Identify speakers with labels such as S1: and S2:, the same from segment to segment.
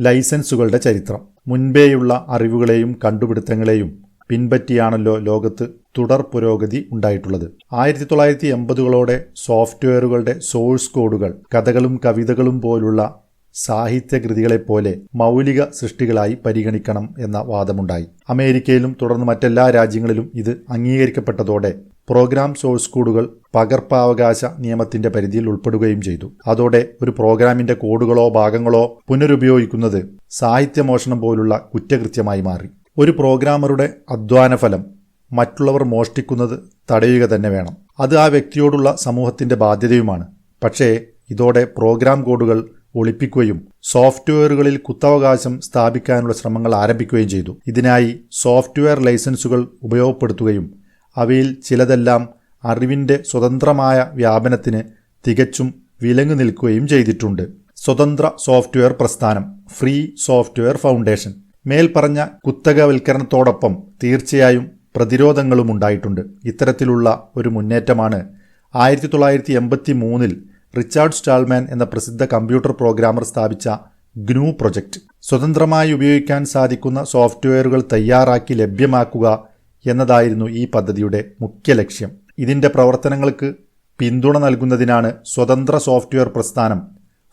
S1: ലൈസൻസുകളുടെ ചരിത്രം. മുൻപേയുള്ള അറിവുകളെയും കണ്ടുപിടുത്തങ്ങളെയും പിൻപറ്റിയാണല്ലോ ലോകത്ത് തുടർ പുരോഗതി ഉണ്ടായിട്ടുള്ളത്. ആയിരത്തി തൊള്ളായിരത്തി എൺപതുകളോടെ സോഫ്റ്റ്വെയറുകളുടെ സോഴ്സ് കോഡുകൾ കഥകളും കവിതകളും പോലുള്ള സാഹിത്യകൃതികളെപ്പോലെ മൗലിക സൃഷ്ടികളായി പരിഗണിക്കണം എന്ന വാദമുണ്ടായി. അമേരിക്കയിലും തുടർന്ന് മറ്റെല്ലാ രാജ്യങ്ങളിലും ഇത് അംഗീകരിക്കപ്പെട്ടതോടെ പ്രോഗ്രാം സോഴ്സ് കോഡുകൾ പകർപ്പവകാശ നിയമത്തിന്റെ പരിധിയിൽ ഉൾപ്പെടുകയും ചെയ്തു. അതോടെ ഒരു പ്രോഗ്രാമിന്റെ കോഡുകളോ ഭാഗങ്ങളോ പുനരുപയോഗിക്കുന്നത് സാഹിത്യമോഷണം പോലുള്ള കുറ്റകൃത്യമായി മാറി. ഒരു പ്രോഗ്രാമറുടെ അധ്വാനഫലം മറ്റുള്ളവർ മോഷ്ടിക്കുന്നത് തടയുക തന്നെ വേണം. അത് ആ വ്യക്തിയോടുള്ള സമൂഹത്തിന്റെ ബാധ്യതയുമാണ്. പക്ഷേ ഇതോടെ പ്രോഗ്രാം കോഡുകൾ ഒളിപ്പിക്കുകയും സോഫ്റ്റ്വെയറുകളിൽ കുത്തവകാശം സ്ഥാപിക്കാനുള്ള ശ്രമങ്ങൾ ആരംഭിക്കുകയും ചെയ്തു. ഇതിനായി സോഫ്റ്റ്വെയർ ലൈസൻസുകൾ ഉപയോഗപ്പെടുത്തുകയും അവയിൽ ചിലതെല്ലാം അറിവിന്റെ സ്വതന്ത്രമായ വ്യാപനത്തിന് തികച്ചും വിലങ്ങു നിൽക്കുകയും ചെയ്തിട്ടുണ്ട്. സ്വതന്ത്ര സോഫ്റ്റ്വെയർ പ്രസ്ഥാനം ഫ്രീ സോഫ്റ്റ്വെയർ ഫൗണ്ടേഷൻ. മേൽപ്പറഞ്ഞ കുത്തകവൽക്കരണത്തോടൊപ്പം തീർച്ചയായും പ്രതിരോധങ്ങളും ഉണ്ടായിട്ടുണ്ട്. ഇത്തരത്തിലുള്ള ഒരു മുന്നേറ്റമാണ് ആയിരത്തി തൊള്ളായിരത്തി എൺപത്തി മൂന്നിൽ റിച്ചാർഡ് സ്റ്റാൾമാൻ എന്ന പ്രസിദ്ധ കമ്പ്യൂട്ടർ പ്രോഗ്രാമർ സ്ഥാപിച്ച ഗ്നൂ പ്രൊജക്ട്. സ്വതന്ത്രമായി ഉപയോഗിക്കാൻ സാധിക്കുന്ന സോഫ്റ്റ്വെയറുകൾ തയ്യാറാക്കി ലഭ്യമാക്കുക എന്നതായിരുന്നു ഈ പദ്ധതിയുടെ മുഖ്യ ലക്ഷ്യം. ഇതിന്റെ പ്രവർത്തനങ്ങൾക്ക് പിന്തുണ നൽകുന്നതിനാണ് സ്വതന്ത്ര സോഫ്റ്റ്വെയർ പ്രസ്ഥാനം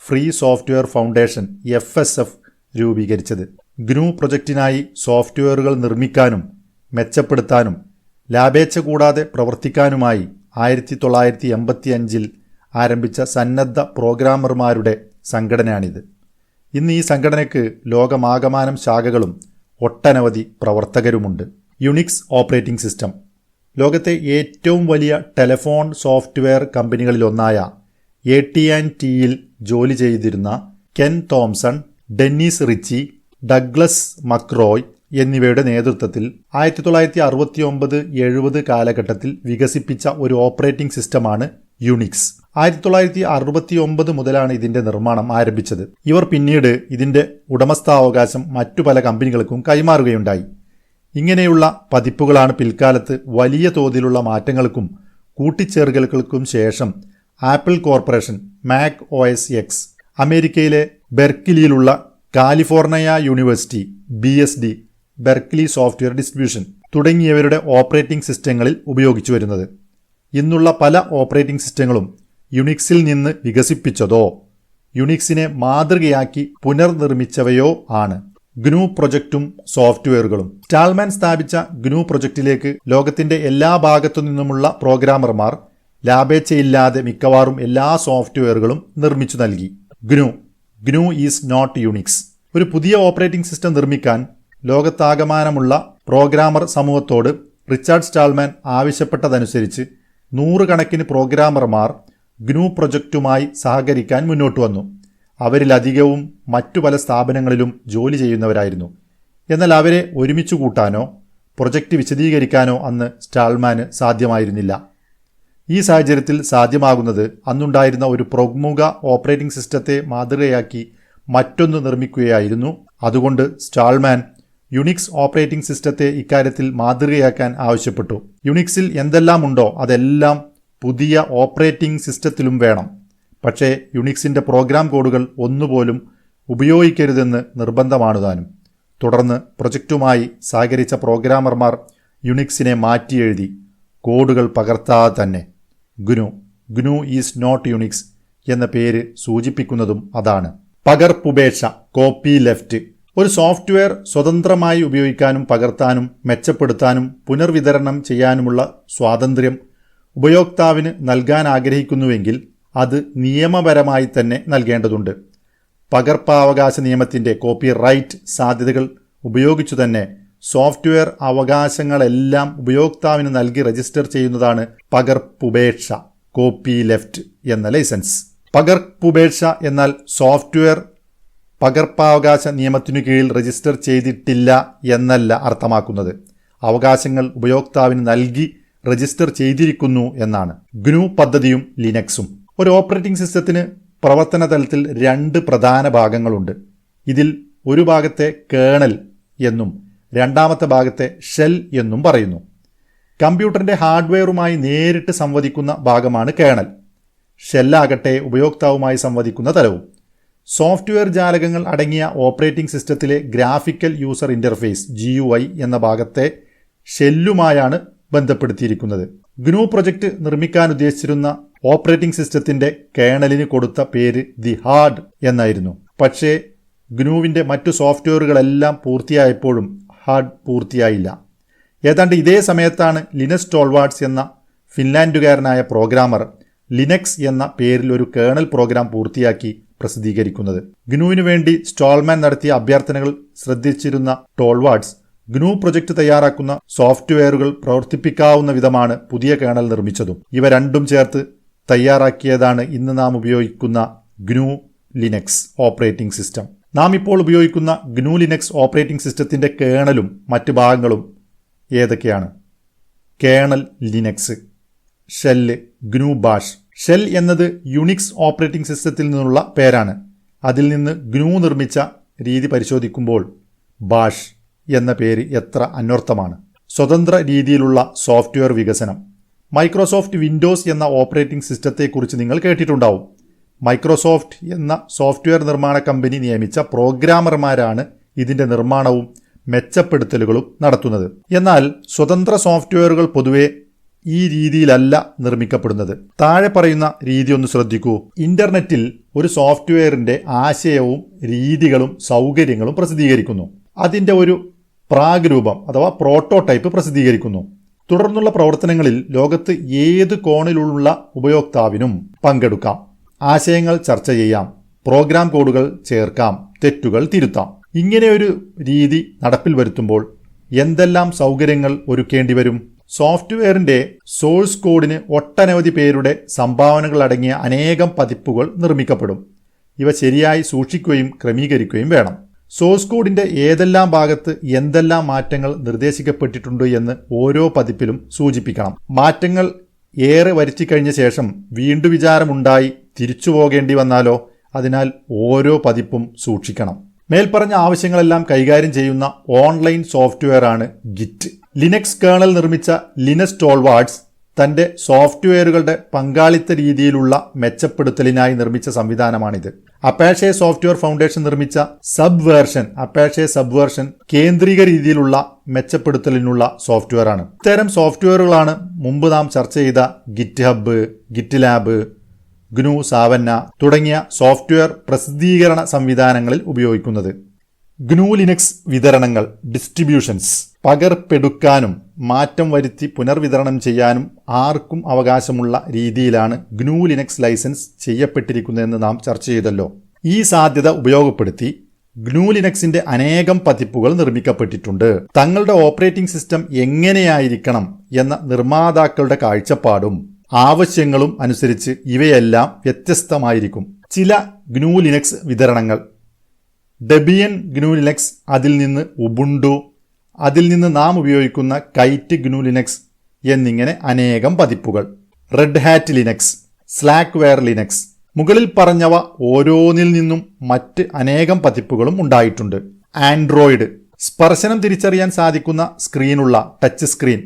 S1: free software foundation F S F രൂപീകരിച്ചത്. ഗ്നൂ പ്രൊജക്റ്റിനായി സോഫ്റ്റ്വെയറുകൾ നിർമ്മിക്കാനും മെച്ചപ്പെടുത്താനും ലാഭേച്ഛ കൂടാതെ പ്രവർത്തിക്കാനുമായി ആയിരത്തി തൊള്ളായിരത്തി എൺപത്തി അഞ്ചിൽ ആരംഭിച്ച സന്നദ്ധ പ്രോഗ്രാമർമാരുടെ സംഘടനയാണിത്. ഇന്ന് ഈ സംഘടനയ്ക്ക് ലോകമാകമാനം ശാഖകളും ഒട്ടനവധി പ്രവർത്തകരുമുണ്ട്. യുണിക്സ് ഓപ്പറേറ്റിംഗ് സിസ്റ്റം ലോകത്തെ ഏറ്റവും വലിയ ടെലിഫോൺ സോഫ്റ്റ്വെയർ കമ്പനികളിലൊന്നായ എ ടി ആൻഡ് ടിയിൽ ജോലി ചെയ്തിരുന്ന Ken Thompson Dennis Ritchie Douglas McIlroy എന്നിവയുടെ നേതൃത്വത്തിൽ ആയിരത്തി തൊള്ളായിരത്തി അറുപത്തി ഒമ്പത് എഴുപത് കാലഘട്ടത്തിൽ വികസിപ്പിച്ച ഒരു ഓപ്പറേറ്റിംഗ് സിസ്റ്റമാണ് യുണിക്സ് ആയിരത്തി തൊള്ളായിരത്തി അറുപത്തി ഒമ്പത് മുതലാണ് ഇതിന്റെ നിർമ്മാണം ആരംഭിച്ചത്. ഇവർ പിന്നീട് ഇതിന്റെ ഉടമസ്ഥാവകാശം മറ്റു പല കമ്പനികൾക്കും കൈമാറുകയുണ്ടായി. ഇങ്ങനെയുള്ള പതിപ്പുകളാണ് പിൽക്കാലത്ത് വലിയ തോതിലുള്ള മാറ്റങ്ങൾക്കും കൂട്ടിച്ചേർക്കലുകൾക്കും ശേഷം Apple corporation Mac O S X അമേരിക്കയിലെ ബെർക്കിലിയിലുള്ള California university B S D Berkeley software distribution തുടങ്ങിയവരുടെ ഓപ്പറേറ്റിംഗ് സിസ്റ്റങ്ങളിൽ ഉപയോഗിച്ചു വരുന്നത്. ഇന്നുള്ള പല ഓപ്പറേറ്റിംഗ് സിസ്റ്റങ്ങളും യുണിക്സിൽ നിന്ന് വികസിപ്പിച്ചതോ യുണിക്സിനെ മാതൃകയാക്കി പുനർനിർമ്മിച്ചവയോ ആണ്. ഗ്നു പ്രൊജക്റ്റും സോഫ്റ്റ്വെയറുകളും. സ്റ്റാൾമാൻ സ്ഥാപിച്ച ഗ്നു പ്രൊജക്റ്റിലേക്ക് ലോകത്തിന്റെ എല്ലാ ഭാഗത്തു നിന്നുമുള്ള പ്രോഗ്രാമർമാർ ലാഭേച്ഛയില്ലാതെ മിക്കവാറും എല്ലാ സോഫ്റ്റ്വെയറുകളും നിർമ്മിച്ചു നൽകി. GNU. GNU is not Unix. ഒരു പുതിയ ഓപ്പറേറ്റിംഗ് സിസ്റ്റം നിർമ്മിക്കാൻ ലോകത്താകമാനമുള്ള പ്രോഗ്രാമർ സമൂഹത്തോട് റിച്ചാർഡ് സ്റ്റാൾമാൻ ആവശ്യപ്പെട്ടതനുസരിച്ച് നൂറുകണക്കിന് പ്രോഗ്രാമർമാർ ഗ്നു പ്രൊജക്റ്റുമായി സഹകരിക്കാൻ മുന്നോട്ട് വന്നു. അവരിലധികവും മറ്റു പല സ്ഥാപനങ്ങളിലും ജോലി ചെയ്യുന്നവരായിരുന്നു. എന്നാൽ അവരെ ഒരുമിച്ച് കൂട്ടാനോ പ്രൊജക്റ്റ് വിശദീകരിക്കാനോ അന്ന് സ്റ്റാൾമാന് സാധ്യമായിരുന്നില്ല. ഈ സാഹചര്യത്തിൽ സാധ്യമാകുന്നത് അന്നുണ്ടായിരുന്ന ഒരു പ്രമുഖ ഓപ്പറേറ്റിംഗ് സിസ്റ്റത്തെ മാതൃകയാക്കി മറ്റൊന്ന് നിർമ്മിക്കുകയായിരുന്നു. അതുകൊണ്ട് സ്റ്റാൾമാൻ യുണിക്സ് ഓപ്പറേറ്റിംഗ് സിസ്റ്റത്തെ ഇക്കാര്യത്തിൽ മാതൃകയാക്കാൻ ആവശ്യപ്പെട്ടു. യുണിക്സിൽ എന്തെല്ലാം ഉണ്ടോ അതെല്ലാം പുതിയ ഓപ്പറേറ്റിംഗ് സിസ്റ്റത്തിലും വേണം. പക്ഷേ യുണിക്സിന്റെ പ്രോഗ്രാം കോഡുകൾ ഒന്നുപോലും ഉപയോഗിക്കരുതെന്ന് നിർബന്ധമാണ് താനും. തുടർന്ന് പ്രൊജക്റ്റുമായി സഹകരിച്ച പ്രോഗ്രാമർമാർ യുണിക്സിനെ മാറ്റിയെഴുതി കോഡുകൾ പകർത്താതെ തന്നെ. GNU GNU is not Unix എന്ന പേര് സൂചിപ്പിക്കുന്നതും അതാണ്. പകർപ്പുപേക്ഷ കോപ്പി ലെഫ്റ്റ്. ഒരു സോഫ്റ്റ്വെയർ സ്വതന്ത്രമായി ഉപയോഗിക്കാനും പകർത്താനും മെച്ചപ്പെടുത്താനും പുനർവിതരണം ചെയ്യാനുമുള്ള സ്വാതന്ത്ര്യം ഉപയോക്താവിന് നൽകാൻ ആഗ്രഹിക്കുന്നുവെങ്കിൽ അത് നിയമപരമായി തന്നെ നൽകേണ്ടതുണ്ട്. പകർപ്പവകാശ നിയമത്തിന്റെ കോപ്പി റൈറ്റ് സാധ്യതകൾ ഉപയോഗിച്ചു തന്നെ സോഫ്റ്റ്വെയർ അവകാശങ്ങളെല്ലാം ഉപയോക്താവിന് നൽകി രജിസ്റ്റർ ചെയ്യുന്നതാണ് പകർപ്പുപേക്ഷ കോപ്പി ലെഫ്റ്റ് എന്ന ലൈസൻസ്. പകർപ്പുപേക്ഷ എന്നാൽ സോഫ്റ്റ്വെയർ പകർപ്പവകാശ നിയമത്തിനു കീഴിൽ രജിസ്റ്റർ ചെയ്തിട്ടില്ല എന്നല്ല അർത്ഥമാക്കുന്നത്. അവകാശങ്ങൾ ഉപയോക്താവിന് നൽകി രജിസ്റ്റർ ചെയ്തിരിക്കുന്നു എന്നാണ്. ഗ്നു പദ്ധതിയും ലിനക്സും. ഒരു ഓപ്പറേറ്റിംഗ് സിസ്റ്റത്തിന് പ്രവർത്തന തലത്തിൽ രണ്ട് പ്രധാന ഭാഗങ്ങളുണ്ട്. ഇതിൽ ഒരു ഭാഗത്തെ കേണൽ എന്നും രണ്ടാമത്തെ ഭാഗത്തെ ഷെൽ എന്നും പറയുന്നു. കമ്പ്യൂട്ടറിന്റെ ഹാർഡ്വെയറുമായി നേരിട്ട് സംവദിക്കുന്ന ഭാഗമാണ് കേണൽ. ഷെല്ലാകട്ടെ ഉപയോക്താവുമായി സംവദിക്കുന്ന തലവും. സോഫ്റ്റ്വെയർ ജാലകങ്ങൾ അടങ്ങിയ ഓപ്പറേറ്റിംഗ് സിസ്റ്റത്തിലെ ഗ്രാഫിക്കൽ യൂസർ ഇന്റർഫേസ് ജി എന്ന ഭാഗത്തെ ഷെല്ലുമായാണ് ബന്ധപ്പെടുത്തിയിരിക്കുന്നത്. ഗ്നു പ്രൊജക്ട് നിർമ്മിക്കാൻ ഉദ്ദേശിച്ചിരുന്ന ഓപ്പറേറ്റിംഗ് സിസ്റ്റത്തിന്റെ കേണലിന് കൊടുത്ത പേര് ദി ഹാർഡ് എന്നായിരുന്നു. പക്ഷേ ഗ്നുവിന്റെ മറ്റു സോഫ്റ്റ്വെയറുകളെല്ലാം പൂർത്തിയായപ്പോഴും ഹാർഡ് പൂർത്തിയായില്ല. ഏതാണ്ട് ഇതേ സമയത്താണ് ലിനസ് ടോൾവാർഡ്സ് എന്ന ഫിൻലാൻഡുകാരനായ പ്രോഗ്രാമർ ലിനക്സ് എന്ന പേരിൽ ഒരു കേണൽ പ്രോഗ്രാം പൂർത്തിയാക്കി പ്രസിദ്ധീകരിക്കുന്നത്. ഗ്നുവിനു വേണ്ടി സ്റ്റോൾമാൻ നടത്തിയ അഭ്യർത്ഥനകൾ ശ്രദ്ധിച്ചിരുന്ന ടോൾവാർഡ്സ് ഗ്നു പ്രൊജക്ട് തയ്യാറാക്കുന്ന സോഫ്റ്റ്വെയറുകൾ പ്രവർത്തിപ്പിക്കാവുന്ന വിധമാണ് പുതിയ കേണൽ നിർമ്മിച്ചതും. ഇവ രണ്ടും ചേർത്ത് തയ്യാറാക്കിയതാണ് ഇന്ന് നാം ഉപയോഗിക്കുന്ന ഗ്നു ലിനക്സ് ഓപ്പറേറ്റിംഗ് സിസ്റ്റം. നാം ഇപ്പോൾ ഉപയോഗിക്കുന്ന ഗ്നു ലിനക്സ് ഓപ്പറേറ്റിംഗ് സിസ്റ്റത്തിന്റെ കേണലും മറ്റ് ഭാഗങ്ങളും ഏതൊക്കെയാണ്? Kernel Linux shell GNU bash. Shell എന്നത് യുണിക്സ് ഓപ്പറേറ്റിംഗ് സിസ്റ്റത്തിൽ നിന്നുള്ള പേരാണ്. അതിൽ നിന്ന് ഗ്നു നിർമ്മിച്ച രീതി പരിശോധിക്കുമ്പോൾ ബാഷ് എന്ന പേര് എത്ര അന്വർത്ഥമാണ്. സ്വതന്ത്ര രീതിയിലുള്ള സോഫ്റ്റ്വെയർ വികസനം. മൈക്രോസോഫ്റ്റ് വിൻഡോസ് എന്ന ഓപ്പറേറ്റിംഗ് സിസ്റ്റത്തെക്കുറിച്ച് നിങ്ങൾ കേട്ടിട്ടുണ്ടാവും. മൈക്രോസോഫ്റ്റ് എന്ന സോഫ്റ്റ്വെയർ നിർമ്മാണ കമ്പനി നിയമിച്ച പ്രോഗ്രാമർമാരാണ് ഇതിന്റെ നിർമ്മാണവും മെച്ചപ്പെടുത്തലുകളും നടത്തുന്നത്. എന്നാൽ സ്വതന്ത്ര സോഫ്റ്റ്വെയറുകൾ പൊതുവെ ഈ രീതിയിലല്ല നിർമ്മിക്കപ്പെടുന്നത്. താഴെ പറയുന്ന രീതി ഒന്ന് ശ്രദ്ധിക്കൂ. ഇന്റർനെറ്റിൽ ഒരു സോഫ്റ്റ്വെയറിന്റെ ആശയവും രീതികളും സൗകര്യങ്ങളും പ്രസിദ്ധീകരിക്കുന്നു. അതിന്റെ ഒരു പ്രാഗ് രൂപം അഥവാ പ്രോട്ടോടൈപ്പ് പ്രസിദ്ധീകരിക്കുന്നു. തുടർന്നുള്ള പ്രവർത്തനങ്ങളിൽ ലോകത്ത് ഏത് കോണിലുള്ള ഉപയോക്താവിനും പങ്കെടുക്കാം. ആശയങ്ങൾ ചർച്ച ചെയ്യാം. പ്രോഗ്രാം കോഡുകൾ ചേർക്കാം. തെറ്റുകൾ തിരുത്താം. ഇങ്ങനെയൊരു രീതി നടപ്പിൽ വരുത്തുമ്പോൾ എന്തെല്ലാം സൗകര്യങ്ങൾ ഒരുക്കേണ്ടി വരും? സോഫ്റ്റ്വെയറിന്റെ സോഴ്സ് കോഡിന് ഒട്ടനവധി പേരുടെ സംഭാവനകൾ അടങ്ങിയ അനേകം പതിപ്പുകൾ നിർമ്മിക്കപ്പെടും. ഇവ ശരിയായി സൂക്ഷിക്കുകയും ക്രമീകരിക്കുകയും വേണം. സോഴ്സ് കോഡിന്റെ ഏതെല്ലാം ഭാഗത്ത് എന്തെല്ലാം മാറ്റങ്ങൾ നിർദ്ദേശിക്കപ്പെട്ടിട്ടുണ്ട് എന്ന് ഓരോ പതിപ്പിലും സൂചിപ്പിക്കണം. മാറ്റങ്ങൾ ഏറെ വരുത്തി കഴിഞ്ഞ ശേഷം വീണ്ടും വിചാരമുണ്ടായി തിരിച്ചു പോകേണ്ടി വന്നാലോ? അതിനാൽ ഓരോ പതിപ്പും സൂക്ഷിക്കണം. മേൽപ്പറഞ്ഞ ആവശ്യങ്ങളെല്ലാം കൈകാര്യം ചെയ്യുന്ന ഓൺലൈൻ സോഫ്റ്റ്വെയർ ആണ് ഗിറ്റ്. ലിനക്സ് കേണൽ നിർമ്മിച്ച ലിനസ് ടോൾവാർഡ്സ് തന്റെ സോഫ്റ്റ്വെയറുകളുടെ പങ്കാളിത്ത രീതിയിലുള്ള മെച്ചപ്പെടുത്തലിനായി നിർമ്മിച്ച സംവിധാനമാണിത്. അപ്പാഷെ സോഫ്റ്റ്വെയർ ഫൗണ്ടേഷൻ നിർമ്മിച്ച sub version Apache sub version കേന്ദ്രീക രീതിയിലുള്ള മെച്ചപ്പെടുത്തലിനുള്ള സോഫ്റ്റ്വെയർ ആണ് ഇത്തരം സോഫ്റ്റ്വെയറുകളാണ് മുമ്പ് നാം ചർച്ച ചെയ്ത GitHub GitLab GNU Savannah തുടങ്ങിയ സോഫ്റ്റ്വെയർ പ്രസിദ്ധീകരണ സംവിധാനങ്ങളിൽ ഉപയോഗിക്കുന്നത്. ഗ്നു ലിനക്സ് വിതരണങ്ങൾ ഡിസ്ട്രിബ്യൂഷൻസ് പകർപ്പെടുക്കാനും മാറ്റം വരുത്തി പുനർവിതരണം ചെയ്യാനും ആർക്കും അവകാശമുള്ള രീതിയിലാണ് ഗ്നൂലിനക്സ് ലൈസൻസ് ചെയ്യപ്പെട്ടിരിക്കുന്നതെന്ന് നാം ചർച്ച ചെയ്തല്ലോ. ഈ സാധ്യത ഉപയോഗപ്പെടുത്തി ഗ്നൂലിനക്സിന്റെ അനേകം പതിപ്പുകൾ നിർമ്മിക്കപ്പെട്ടിട്ടുണ്ട്. തങ്ങളുടെ ഓപ്പറേറ്റിംഗ് സിസ്റ്റം എങ്ങനെയായിരിക്കണം എന്ന നിർമ്മാതാക്കളുടെ കാഴ്ചപ്പാടും ആവശ്യങ്ങളും അനുസരിച്ച് ഇവയെല്ലാം വ്യത്യസ്തമായിരിക്കും. ചില ഗ്നൂലിനക്സ് വിതരണങ്ങൾ ഡെബിയൻ ഗ്നു ലിനക്സ് അതിൽ നിന്ന് ഉബുണ്ടു അതിൽ നിന്ന് നാം ഉപയോഗിക്കുന്ന കൈറ്റ് ഗ്നു ലിനക്സ് എന്നിങ്ങനെ അനേകം പതിപ്പുകൾ. Red Hat Linux Slackware Linux മുകളിൽ പറഞ്ഞവ ഓരോന്നിൽ നിന്നും മറ്റ് അനേകം പതിപ്പുകളും ഉണ്ടായിട്ടുണ്ട്. ആൻഡ്രോയിഡ് സ്പർശനം തിരിച്ചറിയാൻ സാധിക്കുന്ന സ്ക്രീനുള്ള ടച്ച് സ്ക്രീൻ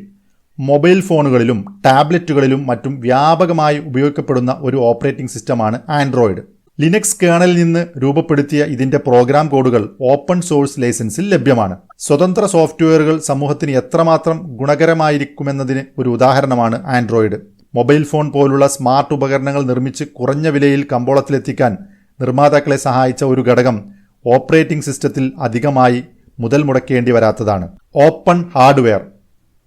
S1: മൊബൈൽ ഫോണുകളിലും ടാബ്ലറ്റുകളിലും മറ്റും വ്യാപകമായി ഉപയോഗിക്കപ്പെടുന്ന ഒരു ഓപ്പറേറ്റിംഗ് സിസ്റ്റമാണ് ആൻഡ്രോയിഡ് ലിനക്സ് കേണലിൽ നിന്ന് രൂപപ്പെടുത്തിയ ഇതിന്റെ പ്രോഗ്രാം കോഡുകൾ ഓപ്പൺ സോഴ്സ് ലൈസൻസിൽ ലഭ്യമാണ്. സ്വതന്ത്ര സോഫ്റ്റ്വെയറുകൾ സമൂഹത്തിന് എത്രമാത്രം ഗുണകരമായിരിക്കുമെന്നതിന് ഒരു ഉദാഹരണമാണ് ആൻഡ്രോയിഡ്. മൊബൈൽ ഫോൺ പോലുള്ള സ്മാർട്ട് ഉപകരണങ്ങൾ നിർമ്മിച്ച് കുറഞ്ഞ വിലയിൽ കമ്പോളത്തിലെത്തിക്കാൻ നിർമ്മാതാക്കളെ സഹായിച്ച ഒരു ഘടകം ഓപ്പറേറ്റിംഗ് സിസ്റ്റത്തിൽ അധികമായി മുതൽ മുടക്കേണ്ടി വരാത്തതാണ്. Open hardware.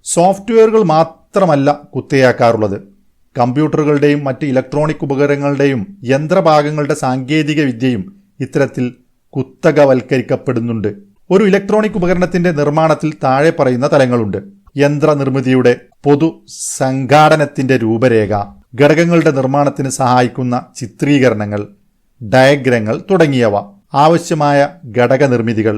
S1: സോഫ്റ്റ്വെയറുകൾ മാത്രമല്ല കുത്തയാക്കാറുള്ളത്. കമ്പ്യൂട്ടറുകളുടെയും മറ്റ് ഇലക്ട്രോണിക് ഉപകരണങ്ങളുടെയും യന്ത്രഭാഗങ്ങളുടെ സാങ്കേതിക വിദ്യയും ഇത്തരത്തിൽ കുത്തകവൽക്കരിക്കപ്പെടുന്നുണ്ട്. ഒരു ഇലക്ട്രോണിക് ഉപകരണത്തിന്റെ നിർമ്മാണത്തിൽ താഴെ പറയുന്ന തലങ്ങളുണ്ട്. യന്ത്രനിർമ്മിതിയുടെ പൊതു സംഘാടനത്തിന്റെ രൂപരേഖ ഘടകങ്ങളുടെ നിർമ്മാണത്തിന് സഹായിക്കുന്ന ചിത്രീകരണങ്ങൾ ഡയഗ്രങ്ങൾ തുടങ്ങിയവ ആവശ്യമായ ഘടക നിർമ്മിതികൾ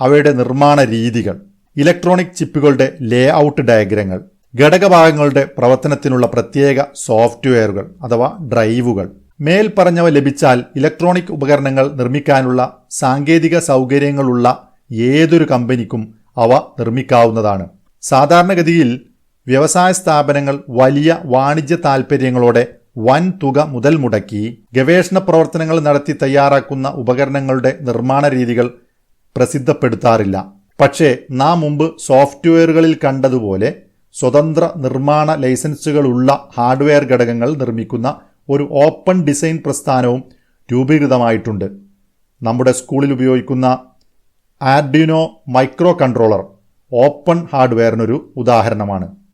S1: അവയുടെ നിർമ്മാണ രീതികൾ ഇലക്ട്രോണിക് ചിപ്പുകളുടെ ലേ ഔട്ട് ഡയഗ്രങ്ങൾ ഘടകഭാഗങ്ങളുടെ പ്രവർത്തനത്തിനുള്ള പ്രത്യേക സോഫ്റ്റ്വെയറുകൾ അഥവാ ഡ്രൈവുകൾ. മേൽ പറഞ്ഞവ ലഭിച്ചാൽ ഇലക്ട്രോണിക് ഉപകരണങ്ങൾ നിർമ്മിക്കാനുള്ള സാങ്കേതിക സൗകര്യങ്ങളുള്ള ഏതൊരു കമ്പനിക്കും അവ നിർമ്മിക്കാവുന്നതാണ്. സാധാരണഗതിയിൽ വ്യവസായ സ്ഥാപനങ്ങൾ വലിയ വാണിജ്യ താൽപ്പര്യങ്ങളോടെ വൻ തുക മുതൽ മുടക്കി ഗവേഷണ പ്രവർത്തനങ്ങൾ നടത്തി തയ്യാറാക്കുന്ന ഉപകരണങ്ങളുടെ നിർമ്മാണ രീതികൾ പ്രസിദ്ധപ്പെടുത്താറില്ല. പക്ഷേ നാം മുമ്പ് സോഫ്റ്റ്വെയറുകളിൽ കണ്ടതുപോലെ സ്വതന്ത്ര നിർമ്മാണ ലൈസൻസുകളുള്ള ഹാർഡ്വെയർ ഘടകങ്ങൾ നിർമ്മിക്കുന്ന ഒരു ഓപ്പൺ ഡിസൈൻ പ്രസ്ഥാനവും രൂപീകൃതമായിട്ടുണ്ട്. നമ്മുടെ സ്കൂളിൽ ഉപയോഗിക്കുന്ന ആർഡിനോ മൈക്രോ കൺട്രോളർ ഓപ്പൺ ഹാർഡ്വെയറിനൊരു ഉദാഹരണമാണ്.